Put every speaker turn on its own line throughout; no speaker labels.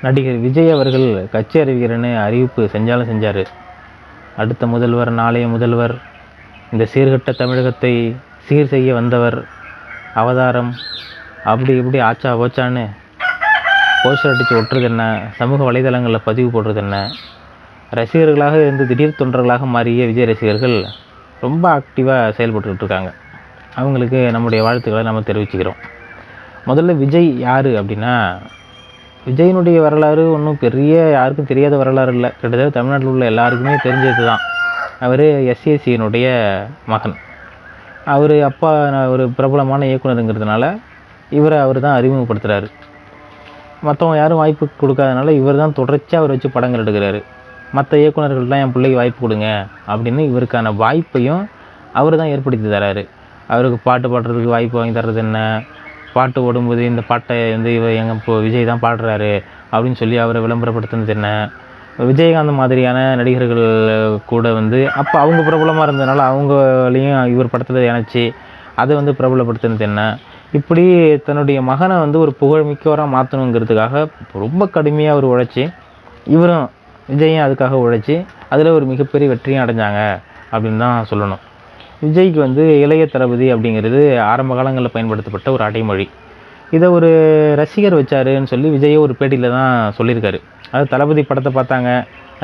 நடிகர் விஜய் அவர்கள் கட்சி அறிவிக்கிறேன்னு அறிவிப்பு செஞ்சாலும் செஞ்சார். அடுத்த முதல்வர் நாளைய முதல்வர் இந்த சீர்கட்ட தமிழகத்தை சீர் செய்ய வந்தவர் அவதாரம் அப்படி இப்படி ஆச்சா போச்சான்னு போஸ்டர் அடித்து ஒட்டுறது என்ன? சமூக வலைதளங்களில் பதிவு போடுறது என்ன? ரசிகர்களாக இருந்து திடீர் தொண்டர்களாக மாறிய விஜய் ரசிகர்கள் ரொம்ப ஆக்டிவாக செயல்பட்டுக்கிட்டு இருக்காங்க. அவங்களுக்கு நம்முடைய வாழ்த்துக்களை நம்ம தெரிவிச்சுக்கிறோம். முதல்ல விஜய் யார் அப்படின்னா விஜயினுடைய வரலாறு ஒன்றும் பெரிய யாருக்கும் தெரியாத வரலாறு இல்லை. கிட்டத்தட்ட தமிழ்நாட்டில் உள்ள எல்லாருக்குமே தெரிஞ்சது தான் அவர் எஸ்ஏசியினுடைய மகன். அவர் அப்பா ஒரு பிரபலமான இயக்குனருங்கிறதுனால இவரை அவர் தான் அறிமுகப்படுத்துகிறாரு மற்றவங்க யாரும் வாய்ப்பு கொடுக்காதனால இவர் தான் தொடர்ச்சியாக அவர் வச்சு படங்கள் எடுக்கிறாரு. மற்ற இயக்குநர்கள்லாம் என் பிள்ளைக்கு வாய்ப்பு கொடுங்க அப்படின்னு இவருக்கான வாய்ப்பையும் அவர் தான் ஏற்படுத்தி தராரு. அவருக்கு பாட்டு பாடுறதுக்கு வாய்ப்பு வாங்கி தர்றது என்ன? பாட்டு ஓடும்போது இந்த பாட்டை வந்து இவ எங்கள் இப்போ விஜய் தான் பாடுறாரு அப்படின்னு சொல்லி அவரை விளம்பரப்படுத்தினது என்ன? விஜயகாந்த் மாதிரியான நடிகர்கள் கூட வந்து அப்போ அவங்க பிரபலமாக இருந்ததுனால அவங்களையும் இவர் படத்தில் இணைச்சி அதை வந்து பிரபலப்படுத்தினது என்ன? இப்படி தன்னுடைய மகனை வந்து ஒரு புகழ்மிக்கவராக மாற்றணுங்கிறதுக்காக ரொம்ப கடுமையாக அவர் உழைச்சி இவரும் விஜயும் அதுக்காக உழைச்சி அதில் ஒரு மிகப்பெரிய வெற்றியும் அடைஞ்சாங்க அப்படின்னு தான் சொல்லணும். விஜய்க்கு வந்து இளைய தளபதி அப்படிங்கிறது ஆரம்ப காலங்களில் பயன்படுத்தப்பட்ட ஒரு அடைமொழி. இதை ஒரு ரசிகர் வச்சாருன்னு சொல்லி விஜயை ஒரு பேட்டியில் தான் சொல்லியிருக்காரு. அது தளபதி படத்தை பார்த்தாங்க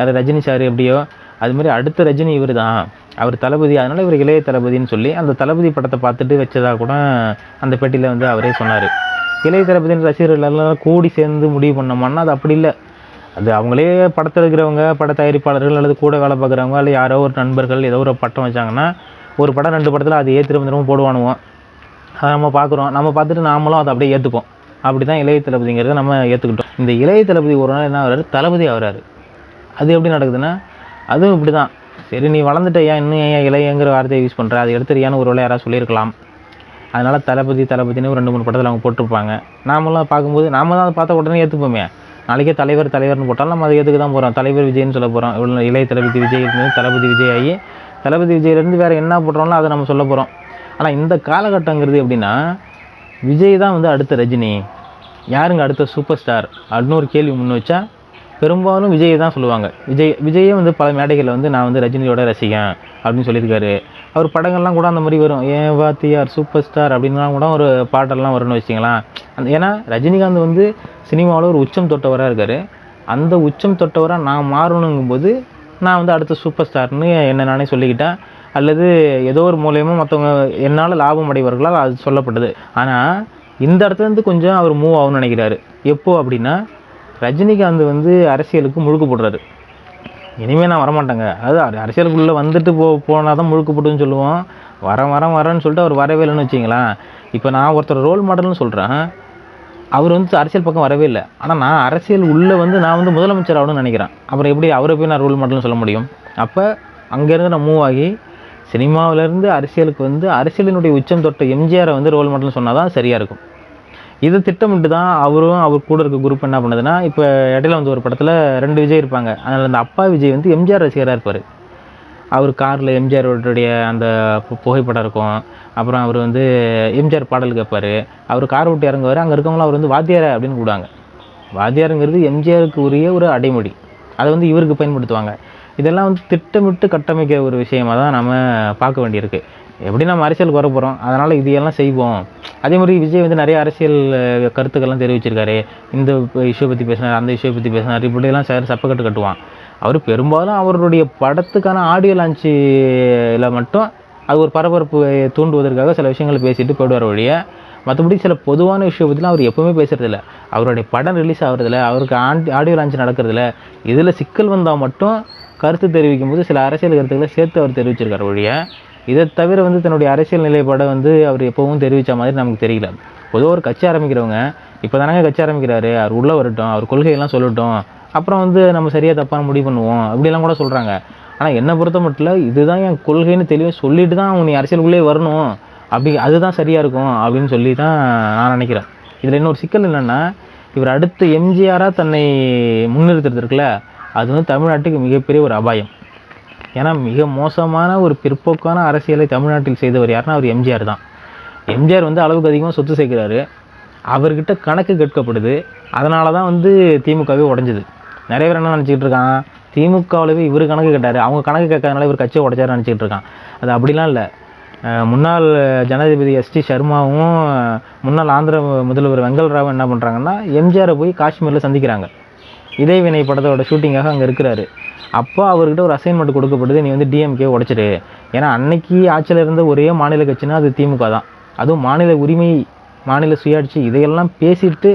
அது ரஜினி சார் எப்படியோ அது மாதிரி அடுத்த ரஜினி இவர் தான். அவர் தளபதி அதனால் இவர் இளைய தளபதின்னு சொல்லி அந்த தளபதி படத்தை பார்த்துட்டு வச்சதாக கூட அந்த பேட்டியில் வந்து அவரே சொன்னார். இளைய தளபதியின் ரசிகர்கள் எல்லாம் கூடி சேர்ந்து முடிவு பண்ணோம்னா அது அப்படி இல்லை. அது அவங்களே படத்தை எடுக்கிறவங்க பட தயாரிப்பாளர்கள் அல்லது கூட வேலை பார்க்குறவங்க அல்லது யாரோ ஒரு நண்பர்கள் ஏதோ ஒரு பட்டம் வச்சாங்கன்னா ஒரு படம் ரெண்டு படத்தில் அது ஏற்றிரும் திரும்ப போடுவானுவோம் அதை நம்ம பார்க்குறோம். நம்ம பார்த்துட்டு நாமளும் அதை அப்படியே ஏற்றுப்போம் அப்படி தான் இளைய தளபதிங்கிறத நம்ம ஏற்றுக்கிட்டோம் இந்த இளைய தளபதி ஒரு நாள் என்ன ஆகுறாரு? தளபதி ஆகுறாரு. அது எப்படி நடக்குதுன்னா அதுவும் இப்படி தான் சரி நீ வளர்ந்துட்ட ஏன் இன்னும் ஏன் இளையங்கிற வார்த்தையை யூஸ் பண்ணுற அது எடுத்துறியான்னு ஒரு வேலை யாராவது சொல்லியிருக்கலாம். அதனால் தளபதி தளபதினு ஒரு ரெண்டு மூணு படத்தில் அவங்க போட்டிருப்பாங்க. நாமெல்லாம் பார்க்கும்போது நாம தான் அதை பார்த்த உடனே ஏற்றுப்போமே நாளைக்கே தலைவர் தலைவர்னு போட்டாலும் நம்ம அதை ஏற்றுக்க தான் போகிறோம் தலைவர் விஜய்னு சொல்ல போகிறோம் இவ்வளோ இளைய தளபதி விஜய் தளபதி விஜய் ஆகி தளபதி விஜயிலேருந்து வேறு என்ன போடுறோம்ல அதை நம்ம சொல்ல போகிறோம் ஆனால் இந்த காலகட்டங்கிறது எப்படின்னா விஜய் தான் வந்து அடுத்த ரஜினி. யாருங்க அடுத்த சூப்பர் ஸ்டார் அப்படின்னு ஒரு கேள்வி முன் வச்சா பெரும்பாலும் விஜயை தான் சொல்லுவாங்க. விஜய் விஜயே வந்து பல மேடைகளில் வந்து நான் வந்து ரஜினியோட ரசிகன் அப்படின்னு சொல்லியிருக்காரு. அவர் படங்கள்லாம் கூட அந்த மாதிரி வரும். ஏன் வாத்தியார் சூப்பர் ஸ்டார் அப்படின்லாம் கூட ஒரு பாட்டெல்லாம் வரும்னு வச்சிங்களேன் அந்த ஏன்னா ரஜினிகாந்த் வந்து சினிமாவில் ஒரு உச்சம் தொட்டவராக இருக்கார். அந்த உச்சம் தொட்டவராக நான் மாறணுங்கும்போது நான் வந்து அடுத்த சூப்பர் ஸ்டார்னு என்ன நானே சொல்லிக்கிட்டேன். அல்லது ஏதோ ஒரு மூலியமாக மற்றவங்க என்னால் லாபம் அடைவார்களால் அது சொல்லப்பட்டது. ஆனால் இந்த இடத்துல இருந்து கொஞ்சம் அவர் மூவ் ஆகும்னு நினைக்கிறாரு. எப்போது அப்படின்னா ரஜினிகாந்த் வந்து அரசியலுக்கு முழுக்கு போடுறாரு. இனிமேல் நான் வரமாட்டேங்க. அது அரசியலுக்குள்ளே வந்துட்டு போ போனால் தான் முழுக்கு போட்டுன்னு சொல்லுவோம். வரேன் வரேன் வரேன்னு சொல்லிட்டு அவர் வரவே இல்லைன்னு வச்சிங்களேன் இப்போ நான் ஒருத்தர் ரோல் மாடல்னு சொல்கிறேன் அவர் வந்து அரசியல் பக்கம் வரவே இல்லை. ஆனால் நான் அரசியல் உள்ளே வந்து நான் வந்து முதலமைச்சர் ஆகணும்னு நினைக்கிறேன். அப்புறம் எப்படி அவரை போய் நான் ரோல் மாடல்னு சொல்ல முடியும்? அப்போ அங்கேருந்து நான் மூவ் ஆகி சினிமாவிலேருந்து அரசியலுக்கு வந்து அரசியலினுடைய உச்சம் தொட்ட எம்ஜிஆரை வந்து ரோல் மாடல்னு சொன்னால் தான் சரியாக இருக்கும். இது திட்டமிட்டு தான் அவரும் அவர் கூட இருக்க குரூப் என்ன பண்ணுதுன்னா இப்போ இடையில வந்து ஒரு படத்தில் ரெண்டு விஜய் இருப்பாங்க. அதனால் அந்த அப்பா விஜய் வந்து எம்ஜிஆர் ரசிகராக இருப்பார். அவர் காரில் எம்ஜிஆருடைய அந்த பு- புகைப்படம் இருக்கும். அப்புறம் அவர் வந்து எம்ஜிஆர் பாடல் கேட்பார் அவர் கார் விட்டு இறங்குவார். அங்கே இருக்கவங்களாம் அவர் வந்து வாத்தியார் அப்படின்னு கூடுவாங்க வாத்தியாருங்கிறது எம்ஜிஆருக்கு உரிய ஒரு அடைமொழி. அதை வந்து இவருக்கு பயன்படுத்துவாங்க. இதெல்லாம் வந்து திட்டமிட்டு கட்டமைக்க ஒரு விஷயமாக தான் நம்ம பார்க்க வேண்டியிருக்கு. எப்படி நம்ம அரசியலுக்கு வர போகிறோம் அதனால் இதையெல்லாம் செய்வோம். அதே மாதிரி விஜய் வந்து நிறைய அரசியல் கருத்துக்கள்லாம் தெரிவிச்சிருக்காரு. இந்த இஷ்யூ பற்றி பேசினார் அந்த இஷ்யூ பற்றி பேசினார். இப்படிலாம் சார் சப்பக்கட்டு கட்டுவான். அவர் பெரும்பாலும் அவருடைய படத்துக்கான ஆடியோ லான்ச்சில் மட்டும் அது ஒரு பரபரப்பு தூண்டுவதற்காக சில விஷயங்களை பேசிட்டு போயிடுவார் வழிய மற்றபடி சில பொதுவான விஷயம் பற்றிலாம் அவர் எப்பவுமே பேசுகிறதில்ல அவருடைய படம் ரிலீஸ் ஆகிறதில்ல அவருக்கு ஆண்டி ஆடியோ லான்ச் நடக்கிறதில்ல. இதில் சிக்கல் வந்தால் மட்டும் கருத்து தெரிவிக்கும் போது சில அரசியல் கருத்துக்களை சேர்த்து அவர் தெரிவிச்சிருக்கார் வழிய இதை தவிர வந்து தன்னுடைய அரசியல் நிலைப்பாடை வந்து அவர் எப்போவும் தெரிவித்த மாதிரி நமக்கு தெரியல. பொதுவாக ஒரு கட்சி ஆரம்பிக்கிறவங்க இப்போ தானங்க கட்சி ஆரம்பிக்கிறாரு அவர் உள்ளே வரட்டும் அவர் கொள்கையெல்லாம் சொல்லட்டும் அப்புறம் வந்து நம்ம சரியாக தப்பான முடிவு பண்ணுவோம். அப்படிலாம் கூட சொல்கிறாங்க ஆனால் என்னை பொறுத்த மட்டும் இதுதான் என் கொள்கைன்னு தெளிவாக சொல்லிட்டு தான் அவங்க நீ அரசியலுக்குள்ளே வரணும். அப்படி அதுதான் சரியாக இருக்கும் அப்படின்னு சொல்லி தான் நான் நினைக்கிறேன். இதில் இன்னொரு சிக்கல் என்னென்னா இவர் அடுத்த எம்ஜிஆராக தன்னை முன்னிறுத்துறது இருக்குல்ல அது வந்து தமிழ்நாட்டுக்கு மிகப்பெரிய ஒரு அபாயம். ஏன்னா மிக மோசமான ஒரு பிற்போக்கான அரசியலை தமிழ்நாட்டில் செய்தவர் யாருன்னா அவர் எம்ஜிஆர் தான். எம்ஜிஆர் வந்து அளவுக்கு அதிகமாக சொத்து சேர்க்கிறாரு. அவர்கிட்ட கணக்கு கேட்கப்படுது. அதனால தான் வந்து திமுகவே உடஞ்சிது. நிறைய பேர் என்ன நினச்சிக்கிட்டு இருக்கான் திமுகவிலவே இவர் கணக்கு கேட்டார். அவங்க கணக்கு கேட்கறதுனால இவர் கட்சியை உடைச்சாரு நினச்சிக்கிட்டு இருக்கான் அது அப்படிலாம் இல்லை. முன்னாள் ஜனாதிபதி எஸ்டி சர்மாவும் முன்னாள் ஆந்திர முதல்வர் வெங்கல்ராவும் என்ன பண்ணுறாங்கன்னா எம்ஜிஆரை போய் காஷ்மீரில் சந்திக்கிறாங்க. இதே வினை படத்தோட ஷூட்டிங்காக அங்கே இருக்கிறாரு. அப்போ அவர்கிட்ட ஒரு அசைன்மெண்ட் கொடுக்கப்படுது நீ வந்து டிஎம்கே உடைச்சிரு. ஏன்னா அன்னைக்கு ஆட்சியில் இருந்த ஒரே மாநில கட்சினா அது திமுக தான். அதுவும் மாநில உரிமை மாநில சுயாட்சி இதையெல்லாம் பேசிட்டு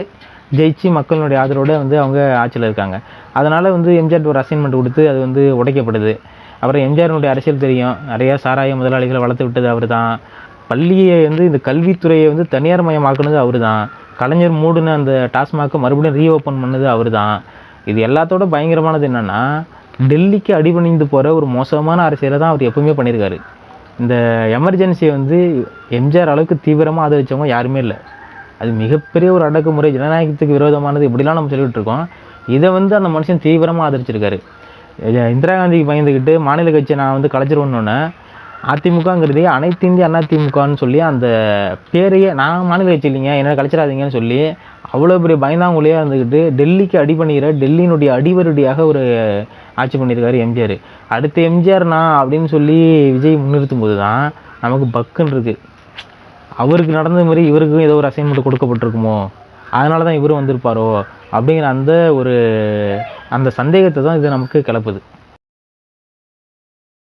ஜெயிச்சு மக்களுடைய ஆதரவோடு வந்து அவங்க ஆட்சியில் இருக்காங்க. அதனால் வந்து எம்ஜிஆர் ஒரு அசைன்மெண்ட் கொடுத்து அது வந்து உடைக்கப்படுது. அப்புறம் எம்ஜிஆரினுடைய அரசியல் தெரியும். நிறையா சாராய முதலாளிகளை வளர்த்து விட்டது அவர் தான் பள்ளியை வந்து இந்த கல்வித்துறையை வந்து தனியார் மயமாக்குனது அவர் தான் கலைஞர் மூடின அந்த டாஸ்மாகை மறுபடியும் ரீஓப்பன் பண்ணது அவர் தான் இது எல்லாத்தோட பயங்கரமானது என்னென்னா டெல்லிக்கு அடிபணிந்து போகிற ஒரு மோசமான அரசியலை தான் அவர் எப்பவுமே பண்ணியிருக்காரு. இந்த எமர்ஜென்சியை வந்து எம்ஜிஆர் அளவுக்கு தீவிரமாக ஆதரிச்சவங்க யாருமே இல்லை. அது மிகப்பெரிய ஒரு அடக்குமுறை ஜனநாயகத்துக்கு விரோதமானது இப்படிலாம் நம்ம சொல்லிகிட்டு இருக்கோம் இதை வந்து அந்த மனுஷன் தீவிரமாக ஆதரிச்சிருக்காரு. இந்திரா காந்திக்கு பயந்துக்கிட்டு மாநில கட்சியை நான் வந்து கலைச்சிருவோன்னொன்னே அதிமுகங்கிறதே அனைத்து இந்திய அண்ணா சொல்லி அந்த பேரையே நான் மாநில கட்சி இல்லைங்க என்ன கலைச்சிடாதீங்கன்னு சொல்லி அவ்வளோ பெரிய பயந்தாங்குழியாக இருந்துக்கிட்டு டெல்லிக்கு அடி பண்ணிக்கிற டெல்லியினுடைய அடிவருடியாக ஒரு ஆட்சி பண்ணியிருக்காரு எம்ஜிஆர். அடுத்த எம்ஜிஆர்னா அப்படின்னு சொல்லி விஜய் முன்னிறுத்தும் போது தான் நமக்கு பக்குன்னு இருக்குது அவருக்கு நடந்த மாதிரி இவருக்கும் ஏதோ ஒரு அசைன்மெண்ட் கொடுக்கப்பட்டிருக்குமோ? அதனால தான் இவரும் வந்திருப்பாரோ? அப்படிங்கிற அந்த ஒரு அந்த சந்தேகத்தை தான் இது நமக்கு கிளப்புது.